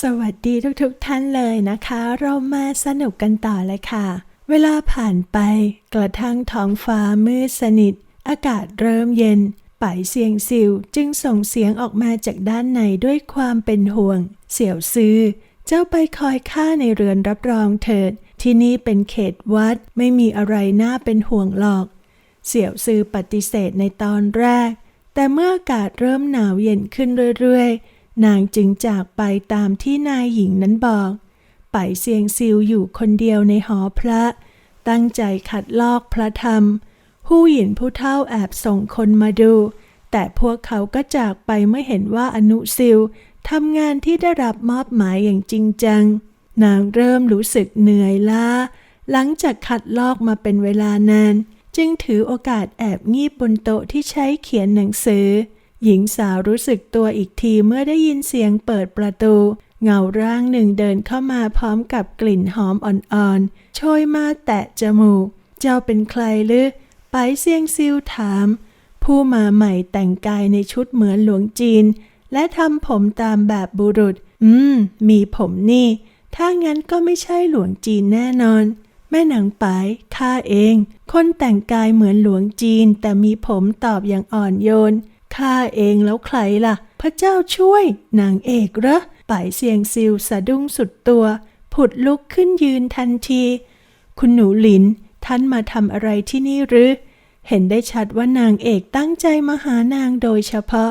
สวัสดีทุกๆทท่านเลยนะคะ เรามาสนุกกันต่อเลยค่ะ เวลาผ่านไป กระทั่งท้องฟ้ามืดสนิท อากาศเริ่มเย็นป่ายเสียงซิวจึงส่งเสียงออกมาจากด้านในด้วยความเป็นห่วง เสี่ยวซื้อ เจ้าไปคอยข้าในเรือนรับรองเถิด ที่นี่เป็นเขตวัดไม่มีอะไรน่าเป็นห่วงหรอก เสี่ยวซือปฏิเสธในตอนแรก แต่เมื่ออากาศเริ่มหนาวเย็นขึ้นเรื่อยๆ นางจึงจากไปตามที่นายหญิงนั้นบอก ไปเซียงซิวอยู่คนเดียวในหอพระ ตั้งใจขัดลอกพระธรรม ผู้หญิงผู้เฒ่าแอบส่งคนมาดู แต่พวกเขาก็จากไปเมื่อเห็นว่าอนุซิลทำงานที่ได้รับมอบหมายอย่างจริงจัง นางเริ่มรู้สึกเหนื่อยล้า หลังจากขัดลอกมาเป็นเวลานาน จึงถือโอกาสแอบงีบบนโต๊ะที่ใช้เขียนหนังสือ หญิงสาวรู้สึกตัวอีกทีเมื่อได้ยินเสียงเปิดประตู เงาร่างหนึ่งเดินเข้ามาพร้อมกับกลิ่นหอมอ่อนๆโชยมาแตะจมูก เจ้าเป็นใครหรือไปเซียงซิวถาม ผู้มาใหม่แต่งกายในชุดเหมือนหลวงจีน และทำผมตามแบบบุรุษ อืม มีผมนี่ ถ้างั้นก็ไม่ใช่หลวงจีนแน่นอน แม่หนางปายข้าเอง คนแต่งกายเหมือนหลวงจีนแต่มีผมตอบอย่างอ่อนโยน ข้าเองแล้วใครล่ะ พระเจ้าช่วย นางเอกเหรอป่ายเสียงซิวสะดุ้งสุดตัว ผุดลุกขึ้นยืนทันที คุณหนูหลิน ท่านมาทำอะไรที่นี่หรือ เห็นได้ชัดว่านางเอกตั้งใจมาหานางโดยเฉพาะ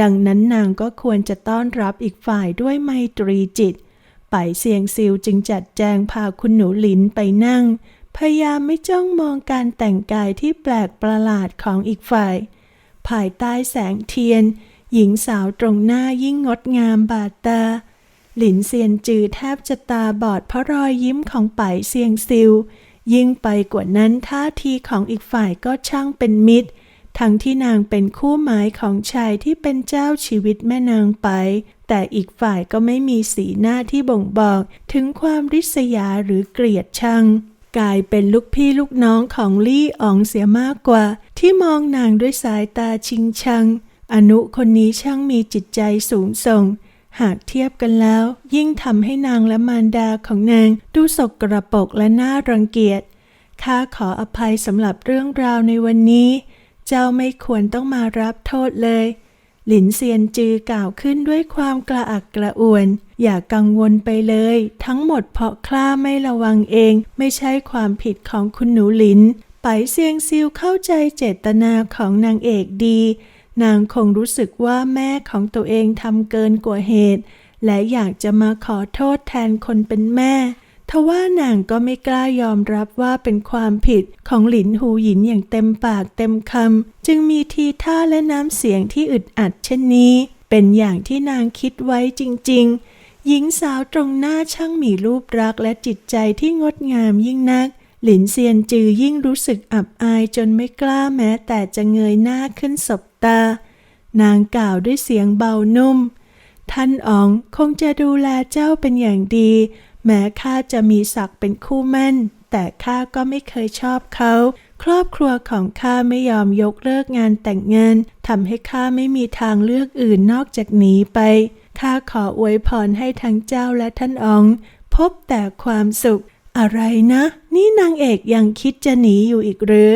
ดังนั้นนางก็ควรจะต้อนรับอีกฝ่ายด้วยไมตรีจิตไปเสียงซิวจึงจัดแจงพาคุณหนูหลินไปนั่ง พยายามไม่จ้องมองการแต่งกายที่แปลกประหลาดของอีกฝ่าย ภายใต้แสงเทียน หญิงสาวตรงหน้ายิ่งงดงามบาดตา หลินเซียนจือแทบจะตาบอดเพราะรอยยิ้มของไปเซียงซิว ยิ่งไปกว่านั้นท่าทีของอีกฝ่ายก็ช่างเป็นมิตร ทั้งที่นางเป็นคู่หมายของชายที่เป็นเจ้าชีวิตแม่นางไป แต่อีกฝ่ายก็ไม่มีสีหน้าที่บ่งบอกถึงความริษยาหรือเกลียดชัง กลายเป็นลูกพี่ลูกน้องของลี่อองเสียมากกว่า ที่มองนางด้วยสายตาชิงชัง อนุคนนี้ช่างมีจิตใจสูงส่ง หากเทียบกันแล้ว ยิ่งทำให้นางและมารดาของนางดูสกกระปกและน่ารังเกียจข้าขออภัยสำหรับเรื่องราวในวันนี้ เจ้าไม่ควรต้องมารับโทษเลย หลินเซียนจือกล่าวขึ้นด้วยความกระอักกระอ่วน อย่ากังวลไปเลย ทั้งหมดเพราะคล้าไม่ระวังเอง ไม่ใช่ความผิดของคุณหนูหลิน ไปเซียงซิวเข้าใจเจตนาของนางเอกดี นางคงรู้สึกว่าแม่ของตัวเองทำเกินกว่าเหตุ และอยากจะมาขอโทษแทนคนเป็นแม่ ทว่านางก็ไม่กล้ายอมรับว่าเป็นความผิดของหลินหูหยินอย่างเต็มปากเต็มคำจึงมีทีท่าและน้ำเสียงที่อึดอัดเช่นนี้ เป็นอย่างที่นางคิดไว้จริง ๆ หญิงสาวตรงหน้าช่างมีรูปรักและจิตใจที่งดงามยิ่งนัก หลินเซียนจือยิ่งรู้สึกอับอายจนไม่กล้าแม้แต่จะเงยหน้าขึ้นสบตา นางกล่าวด้วยเสียงเบานุ่ม ท่านอ๋องคงจะดูแลเจ้าเป็นอย่างดี แม้ข้าจะมีศักดิ์เป็นคู่มั่น แต่ข้าก็ไม่เคยชอบเขา ครอบครัวของข้าไม่ยอมยกเลิกงานแต่งงานทำให้ข้าไม่มีทางเลือกอื่นนอกจากหนีไปข้าขออวยพรให้ทั้งเจ้าและท่านอองพบแต่ความสุข อะไรนะ นี่นางเอกยังคิดจะหนีอยู่อีกหรือ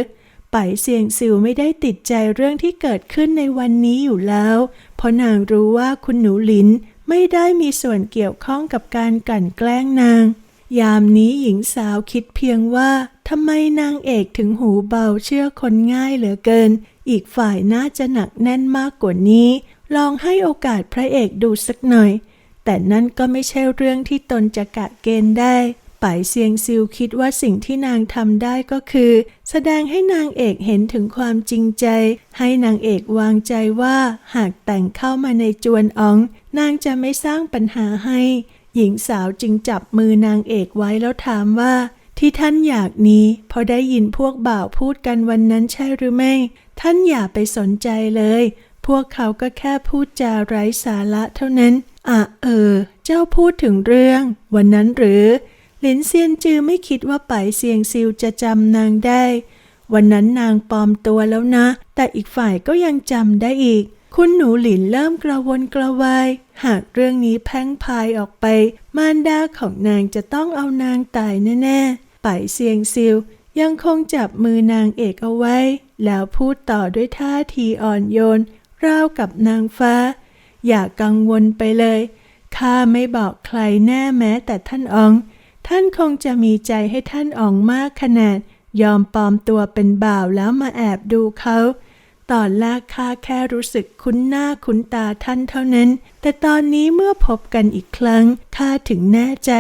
ไปเสียงซิวไม่ได้ติดใจเรื่องที่เกิดขึ้นในวันนี้อยู่แล้ว เพราะนางรู้ว่าคุณหนูหลิน ไม่ได้มีส่วนเกี่ยวข้องกับการกลั่นแกล้งนาง ยามนี้หญิงสาวคิดเพียงว่าทำไมนางเอกถึงหูเบาเชื่อคนง่ายเหลือเกิน อีกฝ่ายน่าจะหนักแน่นมากกว่านี้ ลองให้โอกาสพระเอกดูสักหน่อย แต่นั่นก็ไม่ใช่เรื่องที่ตนจะกะเกณฑ์ได้ ไป่เซียงซิวคิดว่าสิ่งที่นางทำได้ก็คือ แสดงให้นางเอกเห็นถึงความจริงใจ ให้นางเอกวางใจว่าหากแต่งเข้ามาในจวนอ๋อง นางจะไม่สร้างปัญหาให้ หญิงสาวจึงจับมือนางเอกไว้แล้วถามว่า ที่ท่านอยากนี้เพราะได้ยินพวกบ่าวพูดกันวันนั้นใช่หรือไม่ ท่านอย่าไปสนใจเลย พวกเขาก็แค่พูดจาไร้สาระเท่านั้นอะเออ เจ้าพูดถึงเรื่อง วันนั้นหรือ หลินเซียนจือไม่คิดว่าไปเซียงซิวจะจำนางได้ วันนั้นนางปลอมตัวแล้วนะ แต่อีกฝ่ายก็ยังจำได้อีก คุณหนูหลินเริ่มกระวนกระวาย หากเรื่องนี้แพร่งพายออกไป มารดาของนางจะต้องเอานางตายแน่ๆ ไปเซียงซิวยังคงจับมือนางเอกเอาไว้ แล้วพูดต่อด้วยท่าทีอ่อนโยนราวกับนางฟ้า อย่ากังวลไปเลยข้าไม่บอกใครแน่แม้แต่ท่านออง ท่านคงจะมีใจให้ท่านอองมากขนาด ยอมปลอมตัวเป็นบ่าวแล้วมาแอบดูเขา ตอนแรกข้าแค่รู้สึกคุ้นหน้าคุ้นตาท่านเท่านั้น แต่ตอนนี้เมื่อพบกันอีกครั้งข้าถึงแน่ใจ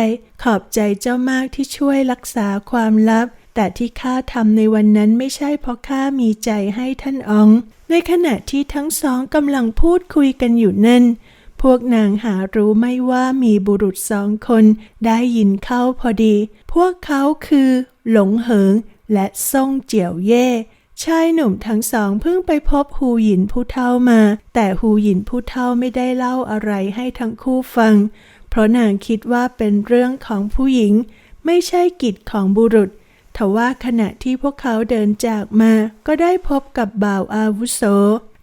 ขอบใจเจ้ามากที่ช่วยรักษาความลับ แต่ที่ข้าทำในวันนั้นไม่ใช่เพราะข้ามีใจให้ท่านออง ในขณะที่ทั้งสองกำลังพูดคุยกันอยู่นั้น พวกนางหารู้ไม่ว่ามีบุรุษสองคนได้ยินเข้าพอดี พวกเขาคือ หลงเหิงและซ่งเจียวเย่ชายหนุ่มทั้งสองเพิ่งไปพบฮูหยินผู้เฒ่ามา แต่ฮูหยินผู้เฒ่าไม่ได้เล่าอะไรให้ทั้งคู่ฟัง เพราะนางคิดว่าเป็นเรื่องของผู้หญิง ไม่ใช่กิจของบุรุษทว่าขณะที่พวกเขาเดินจากมา ก็ได้พบกับบ่าวอาวุโส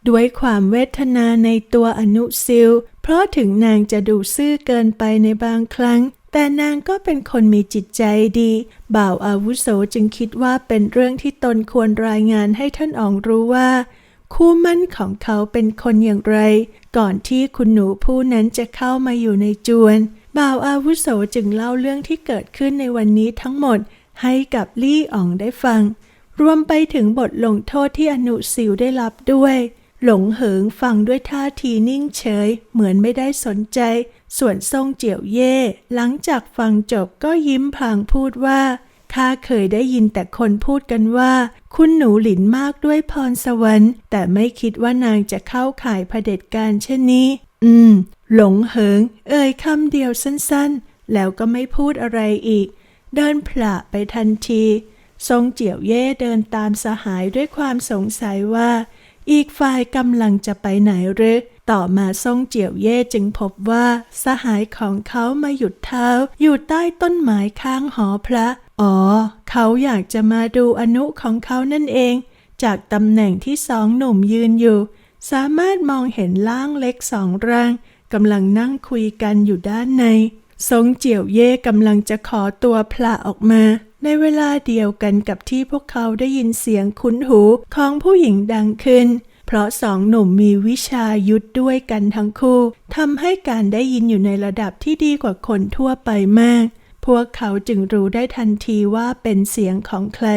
ด้วยความเวทนาในตัวอนุซิล เพราะถึงนางจะดูซื่อเกินไปในบางครั้ง แต่นางก็เป็นคนมีจิตใจดี บ่าวอาวุโสจึงคิดว่าเป็นเรื่องที่ตนควรรายงานให้ท่านอองรู้ว่า คู่มั่นของเขาเป็นคนอย่างไร ก่อนที่คุณหนูผู้นั้นจะเข้ามาอยู่ในจวน บ่าวอาวุโสจึงเล่าเรื่องที่เกิดขึ้นในวันนี้ทั้งหมด ให้กับลี่อองได้ฟัง รวมไปถึงบทลงโทษที่อนุสิวได้รับด้วย หลงเหิงฟังด้วยท่าทีนิ่งเฉย เหมือนไม่ได้สนใจ ส่วนซ่งเจียวเย่ หลังจากฟังจบก็ยิ้มพลางพูดว่าข้าเคยได้ยินแต่คนพูดกันว่า คุณหนูหลินมากด้วยพรสวรรค์ แต่ไม่คิดว่านางจะเข้าข่ายเผด็จการเช่นนี้ อืม หลงเหิง เอ่ยคำเดียวสั้นๆ แล้วก็ไม่พูดอะไรอีก เดินผละไปทันที ทรงเจียวเย่เดินตามสหายด้วยความสงสัยว่า อีกฝ่ายกำลังจะไปไหนหรือ ต่อมาทรงเจียวเย่จึงพบว่า สหายของเขามาหยุดเท้า อยู่ใต้ต้นไม้ข้างหอพระ อ๋อ เขาอยากจะมาดูอนุของเขานั่นเอง จากตำแหน่งที่สองหนุ่มยืนอยู่ สามารถมองเห็นล่างเล็กสองร่างกำลังนั่งคุยกันอยู่ด้านในทรงเจียวเย่กำลังจะขอตัวพละออกมา ในเวลาเดียวกันกับที่พวกเขาได้ยินเสียงคุ้นหูของผู้หญิงดังขึ้น เพราะสองหนุ่มมีวิชายุทธด้วยกันทั้งคู่ทำให้การได้ยินอยู่ในระดับที่ดีกว่าคนทั่วไปมาก พวกเขาจึงรู้ได้ทันทีว่าเป็นเสียงของใคร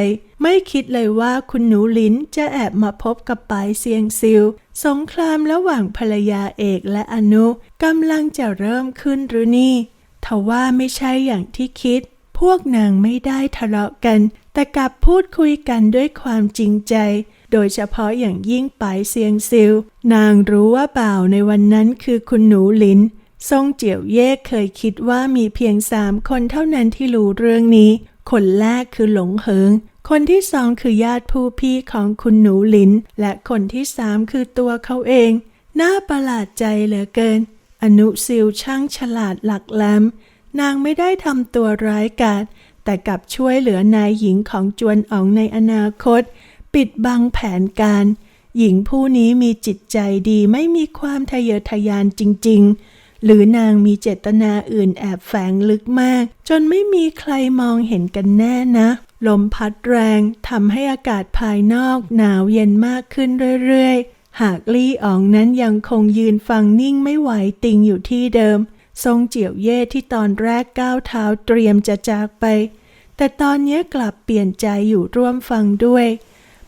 ไม่คิดเลยว่าคุณหนูลิ้นจะแอบมาพบกับปายเซียงซิลสงครามระหว่างภรรยาเอกและอนุกำลังจะเริ่มขึ้นหรือนี่ทว่าไม่ใช่อย่างที่คิด พวกนางไม่ได้ทะเลาะกัน แต่กลับพูดคุยกันด้วยความจริงใจ โดยเฉพาะอย่างยิ่งปายเซียงซิล นางรู้ว่าบ่าวในวันนั้นคือคุณหนูหลินทรงเจียวเย่เคยคิดว่ามีเพียงสามคนเท่านั้นที่รู้เรื่องนี้ คนแรกคือหลงเหิง คนที่สองคือญาติผู้พี่ของคุณหนูหลิน และคนที่สามคือตัวเขาเอง น่าประหลาดใจเหลือเกิน อนุซิลช่างฉลาดหลักแหลม นางไม่ได้ทำตัวร้ายกาจแต่กลับช่วยเหลือนายหญิงของจวนอ๋องในอนาคต ปิดบังแผนการ หญิงผู้นี้มีจิตใจดีไม่มีความทะเยอทะยานจริง ๆ หรือนางมีเจตนาอื่นแอบแฝงลึกมาก จนไม่มีใครมองเห็นกันแน่นะ ลมพัดแรงทำให้อากาศภายนอกหนาวเย็นมากขึ้นเรื่อยๆ หากลี่อ๋องนั้นยังคงยืนฟังนิ่งไม่ไหวติงอยู่ที่เดิม ทรงเจียวเย่ที่ตอนแรกก้าวเท้าเตรียมจะจากไป แต่ตอนนี้กลับเปลี่ยนใจอยู่ร่วมฟังด้วย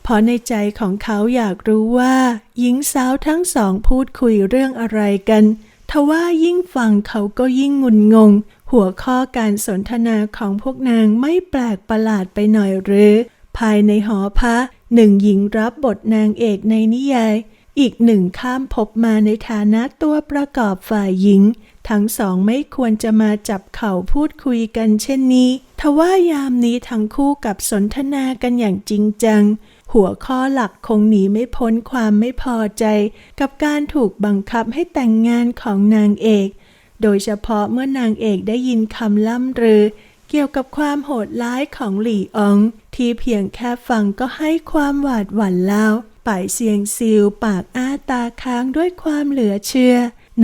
เพราะในใจของเขาอยากรู้ว่า หญิงสาวทั้งสองพูดคุยเรื่องอะไรกันทว่ายิ่งฟังเขาก็ยิ่งงุนงง หัวข้อการสนทนาของพวกนางไม่แปลกประหลาดไปหน่อยหรือ ภายในหอพระหนึ่งหญิงรับบทนางเอกในนิยาย อีกหนึ่งข้ามพบมาในฐานะตัวประกอบฝ่ายหญิง ทั้งสองไม่ควรจะมาจับเข่าพูดคุยกันเช่นนี้ทว่ายามนี้ทั้งคู่กับสนทนากันอย่างจริงจัง หัวข้อหลักคงหนีไม่พ้นความไม่พอใจ กับการถูกบังคับให้แต่งงานของนางเอก โดยเฉพาะเมื่อนางเอกได้ยินคำล่ำลือเกี่ยวกับความโหดร้ายของหลี่ออง ที่เพียงแค่ฟังก็ให้ความหวาดหวั่นแล้วป่ายเสียงซิวปากอ้าตาค้างด้วยความเหลือเชื่อ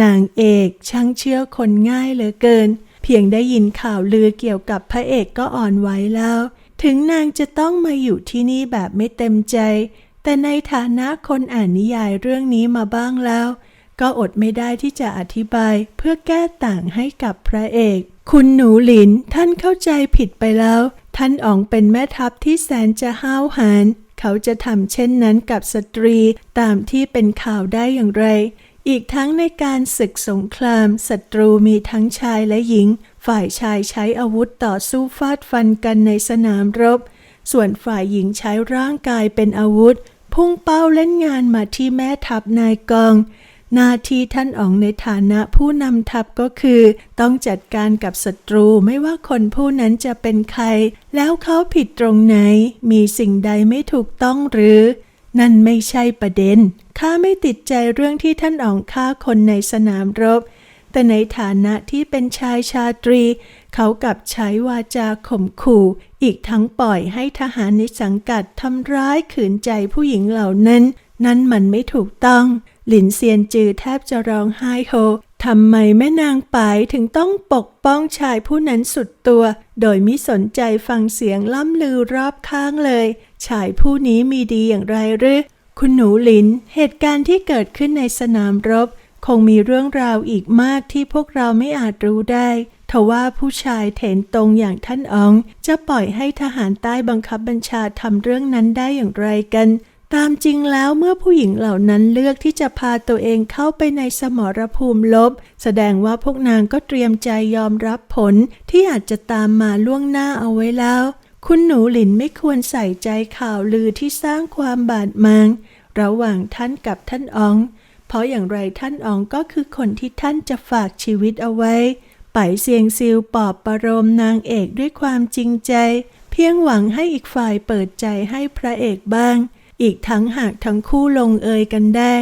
นางเอกช่างเชื่อคนง่ายเหลือเกิน เพียงได้ยินข่าวลือเกี่ยวกับพระเอกก็อ่อนไหวแล้ว ถึงนางจะต้องมาอยู่ที่นี่แบบไม่เต็มใจ แต่ในฐานะคนอ่านนิยายเรื่องนี้มาบ้างแล้ว ก็อดไม่ได้ที่จะอธิบายเพื่อแก้ต่างให้กับพระเอก คุณหนูหลินท่านเข้าใจผิดไปแล้ว ท่านอ๋องเป็นแม่ทัพที่แสนจะห้าวหาญเขาจะทำเช่นนั้นกับสตรีตามที่เป็นข่าวได้อย่างไร อีกทั้งในการศึกสงครามศัตรูมีทั้งชายและหญิง ฝ่ายชายใช้อาวุธต่อสู้ฟาดฟันกันในสนามรบ ส่วนฝ่ายหญิงใช้ร่างกายเป็นอาวุธ พุ่งเป้าเล่นงานมาที่แม่ทัพนายกองหน้าที่ท่านอ๋องในฐานะผู้นำทัพก็คือ ต้องจัดการกับศัตรูไม่ว่าคนผู้นั้นจะเป็นใคร แล้วเขาผิดตรงไหน มีสิ่งใดไม่ถูกต้องหรือ นั่นไม่ใช่ประเด็น ข้าไม่ติดใจเรื่องที่ท่านอ๋องฆ่าคนในสนามรบ แต่ในฐานะที่เป็นชายชาตรี เขากับใช้วาจาข่มขู่ อีกทั้งปล่อยให้ทหารในสังกัดทำร้ายขืนใจผู้หญิงเหล่านั้น นั่นมันไม่ถูกต้อง หลินเซียนจือแทบจะร้องไห้โฮทำไมแม่นางปายถึงต้องปกป้องชายผู้นั้นสุดตัว โดยมิสนใจฟังเสียงล่ำลือรอบข้างเลย ชายผู้นี้มีดีอย่างไรหรือ คุณหนูหลิน เหตุการณ์ที่เกิดขึ้นในสนามรบ คงมีเรื่องราวอีกมากที่พวกเราไม่อาจรู้ได้ทว่าผู้ชายเถนตรงอย่างท่านออง จะปล่อยให้ทหารใต้บังคับบัญชาทำเรื่องนั้นได้อย่างไรกัน ตามจริงแล้วเมื่อผู้หญิงเหล่านั้นเลือกที่จะพาตัวเองเข้าไปในสมรภูมิลบ แสดงว่าพวกนางก็เตรียมใจยอมรับผลที่อาจจะตามมาล่วงหน้าเอาไว้แล้ว คุณหนูหลินไม่ควรใส่ใจข่าวลือที่สร้างความบาดหมาง ระหว่างท่านกับท่านออง เพราะอย่างไรท่านอองก็คือคนที่ท่านจะฝากชีวิตเอาไว้ ไปเซียงซิลปอบประโลมนางเอกด้วยความจริงใจ เพียงหวังให้อีกฝ่ายเปิดใจให้พระเอกบ้าง อีกทั้งหากทั้งคู่ลงเอยกันได้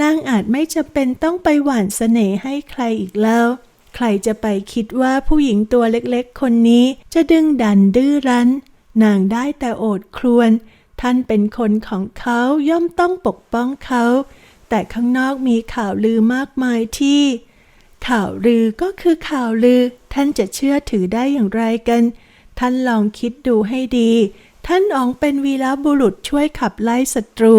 นางอาจไม่จำเป็นต้องไปหวานเสน่ห์ให้ใครอีกแล้ว ใครจะไปคิดว่าผู้หญิงตัวเล็กๆ คนนี้จะดึงดันดื้อรั้น นางได้แต่โอดครวญท่านเป็นคนของเขาย่อมต้องปกป้องเขา แต่ข้างนอกมีข่าวลือมากมายที่ ข่าวลือก็คือข่าวลือ ท่านจะเชื่อถือได้อย่างไรกัน ท่านลองคิดดูให้ดี ท่านอองเป็นวีรบุรุษช่วยขับไล่ศัตรู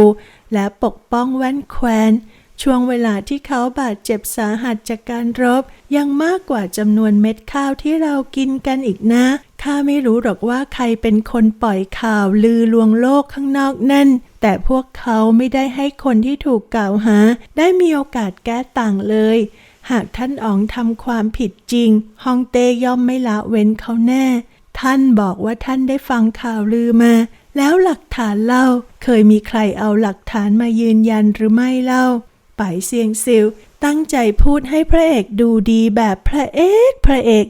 และปกป้องแว่นแควน ช่วงเวลาที่เขาบาดเจ็บสาหัสจากการรบ ยังมากกว่าจำนวนเม็ดข้าวที่เรากินกันอีกนะ ข้าไม่รู้หรอกว่าใครเป็นคนปล่อยข่าวลือลวงโลกข้างนอกนั่น แต่พวกเขาไม่ได้ให้คนที่ถูกกล่าวหา ได้มีโอกาสแก้ต่างเลย หากท่านอ๋องทำความผิดจริง ฮองเตย่อมไม่ละเว้นเขาแน่ ท่านบอกว่าท่านได้ฟังข่าวลือมาแล้วหลักฐานเล่า เคยมีใครเอาหลักฐานมายืนยันหรือไม่เล่า ไปเซียงซิลตั้งใจพูดให้พระเอกดูดีแบบพระเอกพระเอก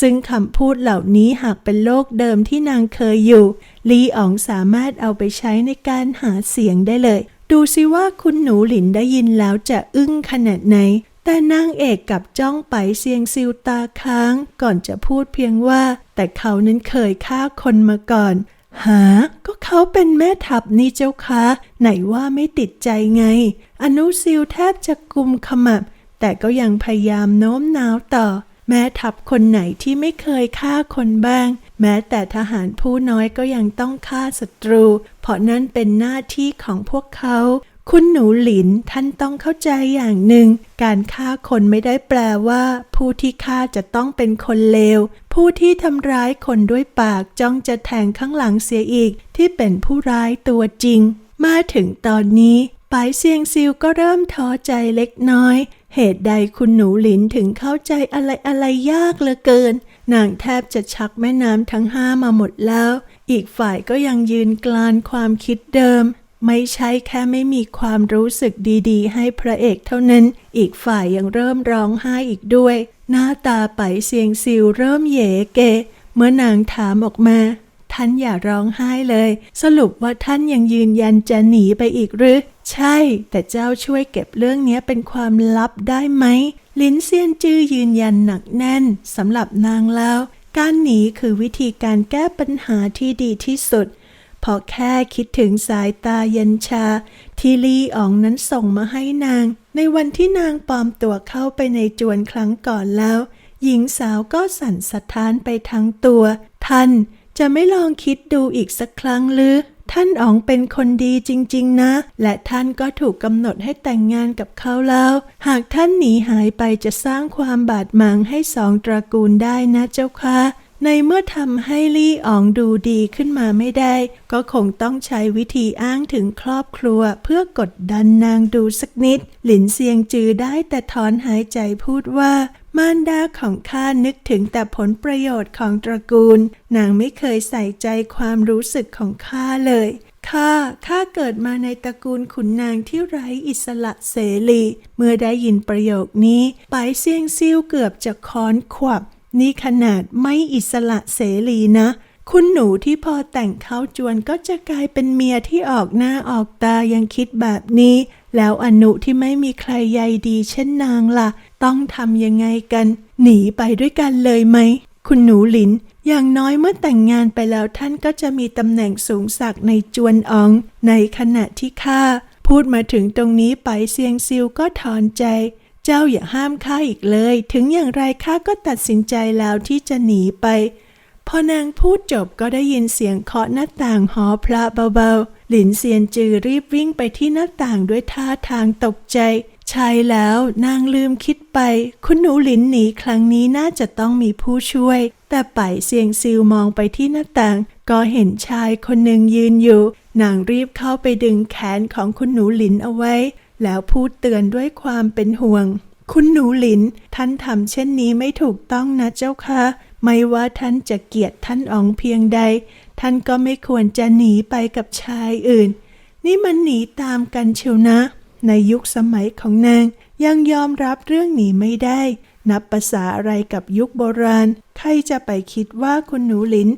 ซึ่งคำพูดเหล่านี้หากเป็นโลกเดิมที่นางเคยอยู่ ลีอ๋องสามารถเอาไปใช้ในการหาเสียงได้เลย ดูสิว่าคุณหนูหลินได้ยินแล้วจะอึ้งขนาดไหน แต่นางเอกกับจ้องไปเซียงซิวตาค้าง ก่อนจะพูดเพียงว่า แต่เขานั้นเคยฆ่าคนมาก่อน หา ก็เขาเป็นแม่ทัพนี่เจ้าคะ ไหนว่าไม่ติดใจไง อนุซิลแทบจะกุมขมับ แต่ก็ยังพยายามโน้มน้าวต่อ แม่ทัพคนไหนที่ไม่เคยฆ่าคนบ้าง แม้แต่ทหารผู้น้อยก็ยังต้องฆ่าศัตรู เพราะนั่นเป็นหน้าที่ของพวกเขา คุณหนูหลินท่านต้องเข้าใจอย่างหนึ่ง การฆ่าคนไม่ได้แปลว่า ผู้ที่ฆ่าจะต้องเป็นคนเลว ผู้ที่ทำร้ายคนด้วยปากจ้องจะแทงข้างหลังเสียอีก ที่เป็นผู้ร้ายตัวจริง มาถึงตอนนี้ปายเซียงซิวก็เริ่มท้อใจเล็กน้อย เหตุใดคุณหนูหลินถึงเข้าใจอะไรอะไรยากเหลือเกิน นางแทบจะชักแม่น้ำทั้งห้ามาหมดแล้ว อีกฝ่ายก็ยังยืนกลานความคิดเดิม ไม่ใช่แค่ไม่มีความรู้สึกดีๆ ให้พระเอกเท่านั้น อีกฝ่ายยังเริ่มร้องไห้อีกด้วย หน้าตาไปเสียงซิวเริ่มเหยเก เมื่อนางถามออกมา ท่านอย่าร้องไห้เลย สรุปว่าท่านยังยืนยันจะหนีไปอีกหรือ ใช่ แต่เจ้าช่วยเก็บเรื่องนี้เป็นความลับได้ไหม ลินเซียนจื้อยืนยันหนักแน่นสำหรับนางแล้ว การหนีคือวิธีการแก้ปัญหาที่ดีที่สุด พอแค่คิดถึงสายตาเย็นชา ที่ลีอ๋องนั้นส่งมาให้นาง ในวันที่นางปลอมตัวเข้าไปในจวนครั้งก่อนแล้ว หญิงสาวก็สั่นสะท้านไปทั้งตัว ท่านจะไม่ลองคิดดูอีกสักครั้งหรือ ท่านอ๋องเป็นคนดีจริง ๆ นะ และท่านก็ถูกกำหนดให้แต่งงานกับเขาแล้ว หากท่านหนีหายไปจะสร้างความบาดหมางให้สองตระกูลได้นะเจ้าค่ะ ในเมื่อทำให้ลี่อ๋องดูดีขึ้นมาไม่ได้ ก็คงต้องใช้วิธีอ้างถึงครอบครัว เพื่อกดดันนางดูสักนิด หลินเซียงจือได้แต่ถอนหายใจพูดว่ามารดาของข้านึกถึงแต่ผลประโยชน์ของตระกูล นางไม่เคยใส่ใจความรู้สึกของข้าเลยข้าข้าเกิดมาในตระกูลขุนนางที่ไร้อิสระเสรี เมื่อได้ยินประโยคนี้ ไปเซียงซิ่วเกือบจะค้อนขวับ นี่ขนาดไม่อิสระเสรีนะ คุณหนูที่พอแต่งเขาจวนก็จะกลายเป็นเมียที่ออกหน้าออกตายังคิดแบบนี้ แล้วอนุที่ไม่มีใครใยดีเช่นนางล่ะ ต้องทำยังไงกัน หนีไปด้วยกันเลยไหม คุณหนูหลิน อย่างน้อยเมื่อแต่งงานไปแล้วท่านก็จะมีตำแหน่งสูงสักในจวนออง ในขณะที่ข้าพูดมาถึงตรงนี้ไปเซียงซิวก็ถอนใจ เจ้าอย่าห้ามข้าอีกเลย ถึงอย่างไรข้าก็ตัดสินใจแล้วที่จะหนีไป พอนางพูดจบก็ได้ยินเสียงเคาะหน้าต่างหอพระเบาๆ หลินเซียนจือรีบวิ่งไปที่หน้าต่างด้วยท่าทางตกใจ ใช่แล้วนางลืมคิดไป คุณหนูหลินหนีครั้งนี้น่าจะต้องมีผู้ช่วย แต่ไปเสียงซิวมองไปที่หน้าต่าง ก็เห็นชายคนหนึ่งยืนอยู่ นางรีบเข้าไปดึงแขนของคุณหนูหลินเอาไว้ แล้วพูดเตือนด้วยความเป็นห่วง คุณหนูหลิน ท่านทำเช่นนี้ไม่ถูกต้องนะเจ้าค่ะไม่ว่าท่านจะเกลียดท่านอองเพียงใด ท่านก็ไม่ควรจะหนีไปกับชายอื่น นี่มันหนีตามกันเชียวนะ ในยุคสมัยของนาง ยังยอมรับเรื่องหนีไม่ได้ นับภาษาอะไรกับยุคโบราณ ใครจะไปคิดว่าคุณหนูหลิน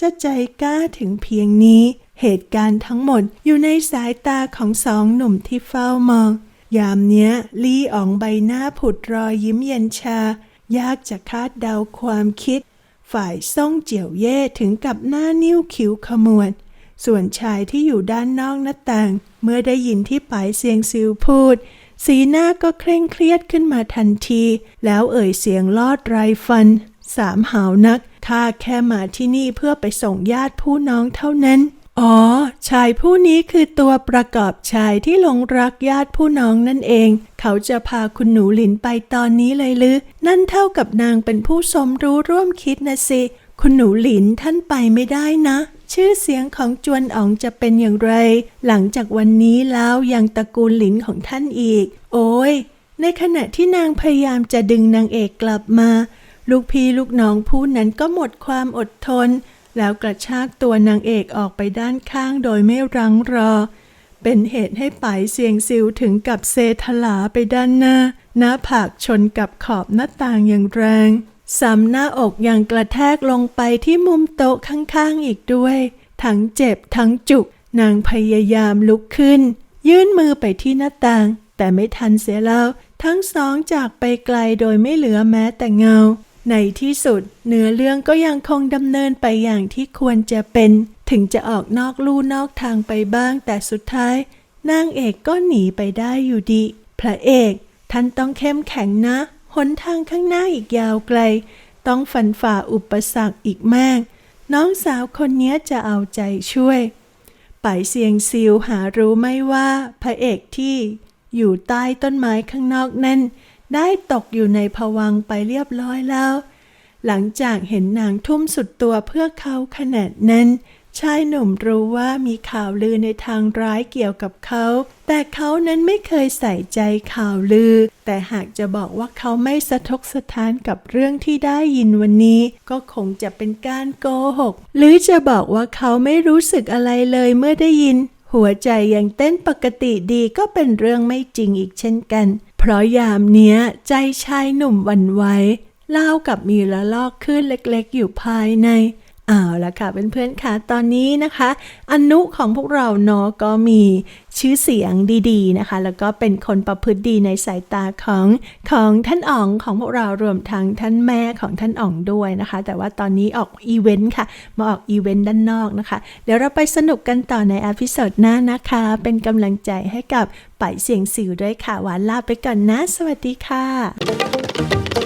จะใจกล้าถึงเพียงนี้ เหตุการณ์ทั้งหมดอยู่ในสายตาของสองหนุ่มที่เฝ้ามอง ยามเนี้ยลี่อ๋องใบหน้าผุดรอยยิ้มเย็นชา ยากจะคาดเดาความคิด ฝ่ายซ่งเจียวเย่ถึงกับหน้านิ้วคิ้วขมวด ส่วนชายที่อยู่ด้านนอกหน้าต่าง เมื่อได้ยินที่ปายเสียงซิวพูด สีหน้าก็เคร่งเครียดขึ้นมาทันที แล้วเอ่ยเสียงลอดไรฟันสามหาวนักข้าแค่มาที่นี่เพื่อไปส่งญาติผู้น้องเท่านั้น อ๋อ ชายผู้นี้คือตัวประกอบชายที่หลงรักญาติผู้น้องนั่นเอง เขาจะพาคุณหนูหลินไปตอนนี้เลยหรือ นั่นเท่ากับนางเป็นผู้สมรู้ร่วมคิดนะสิ คุณหนูหลินท่านไปไม่ได้นะ ชื่อเสียงของจวนอ๋องจะเป็นอย่างไร หลังจากวันนี้แล้วยังตระกูลหลินของท่านอีก โอ้ย ในขณะที่นางพยายามจะดึงนางเอกกลับมา ลูกพี่ลูกน้องผู้นั้นก็หมดความอดทน แล้วกระชากตัวนางเอกออกไปด้านข้างโดยไม่รังรอ เป็นเหตุให้ไปเสียงซิวถึงกับเซทลาไปด้านหน้า หน้าผากชนกับขอบหน้าต่างอย่างแรงซ้ำหน้าอกอย่างกระแทกลงไปที่มุมโต๊ะข้างๆอีกด้วย ทั้งเจ็บทั้งจุก นางพยายามลุกขึ้น ยื่นมือไปที่หน้าต่าง แต่ไม่ทันเสียแล้ว ทั้งสองจากไปไกลโดยไม่เหลือแม้แต่เงา ในที่สุด เนื้อเรื่องก็ยังคงดำเนินไปอย่างที่ควรจะเป็น ถึงจะออกนอกลู่นอกทางไปบ้างแต่สุดท้ายนางเอกก็หนีไปได้อยู่ดี พระเอก ท่านต้องเข้มแข็งนะ หนทางข้างหน้าอีกยาวไกล ต้องฟันฝ่าอุปสรรคอีกมาก น้องสาวคนนี้จะเอาใจช่วยไปเสียงซิวหารู้ไหม่ว่า พระเอกที่อยู่ใต้ต้นไม้ข้างนอกนั้น ได้ตกอยู่ในภวังไปเรียบร้อยแล้ว หลังจากเห็นนางทุ่มสุดตัวเพื่อเขาขนาดนั้น ชายหนุ่มรู้ว่ามีข่าวลือในทางร้ายเกี่ยวกับเขา แต่เขานั้นไม่เคยใส่ใจข่าวลือ แต่หากจะบอกว่าเขาไม่สะทกสะท้านกับเรื่องที่ได้ยินวันนี้ ก็คงจะเป็นการโกหก หรือจะบอกว่าเขาไม่รู้สึกอะไรเลยเมื่อได้ยินหัวใจยังเต้นปกติดีก็เป็นเรื่องไม่จริงอีกเช่นกัน เพราะยามเนี้ยใจชายหนุ่มวันไว้เล่ากับมีละลอกขึ้นเล็กๆอยู่ภายใน เอาละค่ะเพื่อนๆค่ะตอนนี้นะคะ อนุของพวกเราเนาะก็มีชื่อเสียงดีๆนะคะ แล้วก็เป็นคนประพฤติดีในสายตาของของท่านอ๋องของพวกเรารวมทั้งท่านแม่ของท่านอ๋องด้วยนะคะ แต่ว่าตอนนี้ออกอีเวนต์ค่ะ มาออกอีเวนต์ด้านนอกนะคะ เดี๋ยวเราไปสนุกกันต่อในอพิโซดหน้านะคะ เป็นกำลังใจให้กับไปเสียงสิวด้วยค่ะหวานลาไปก่อนนะ สวัสดีค่ะ